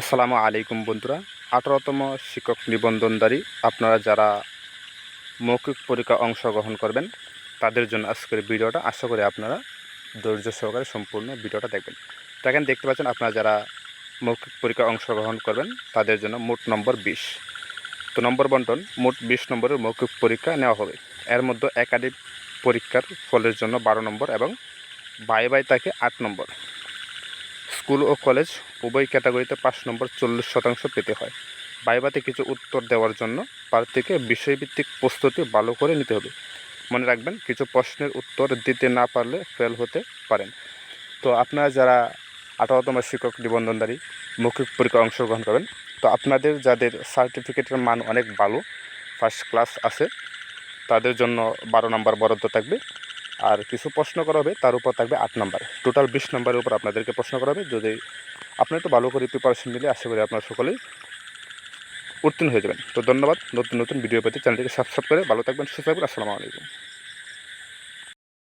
আসসালামু আলাইকুম বন্ধুরা। আঠারোতম শিক্ষক নিবন্ধনদারী আপনারা যারা মৌখিক পরীক্ষা অংশগ্রহণ করবেন, তাদের জন্য আজকের ভিডিওটা, আশা করি আপনারা ধৈর্য সহকারে সম্পূর্ণ ভিডিওটা দেখবেন। তো এখানে দেখতে পাচ্ছেন আপনারা যারা মৌখিক পরীক্ষা অংশগ্রহণ করবেন, তাদের জন্য মোট নম্বর বিশ। তো নম্বর বন্টন, মোট বিশ নম্বরের মৌখিক পরীক্ষা নেওয়া হবে। এর মধ্যে একাধিক পরীক্ষার ফলের জন্য বারো নম্বর এবং বাই বাই তাকে আট নম্বর। স্কুল ও কলেজ উভয় ক্যাটাগরিতে পাঁচ নম্বর চল্লিশ শতাংশ পেতে হয়। বাইবাতে কিছু উত্তর দেওয়ার জন্য প্রার্থীকে বিষয়ভিত্তিক প্রস্তুতি ভালো করে নিতে হবে। মনে রাখবেন, কিছু প্রশ্নের উত্তর দিতে না পারলে ফেল হতে পারেন। তো আপনারা যারা আঠারোতম শিক্ষক নিবন্ধনধারী, মৌখিক পরীক্ষায় অংশগ্রহণ করবেন, তো আপনাদের যাদের সার্টিফিকেটের মান অনেক ভালো ফার্স্ট ক্লাস আছে, তাদের জন্য বারো নম্বর বরাদ্দ থাকবে। আর কিছু প্রশ্ন করা হবে, তার উপর থাকবে আট নম্বর। টোটাল বিশ নাম্বারের উপর আপনাদেরকে প্রশ্ন করা হবে। যদি আপনি একটু ভালো করে প্রিপারেশন নিলে আশা করি আপনারা সকলেই উত্তীর্ণ হয়ে যাবেন। তো ধন্যবাদ। নতুন নতুন ভিডিও পেতে চ্যানেলটিকে সাবস্ক্রাইব করে ভালো থাকবেন। সুস্থ থাকবেন। আসসালামু আলাইকুম।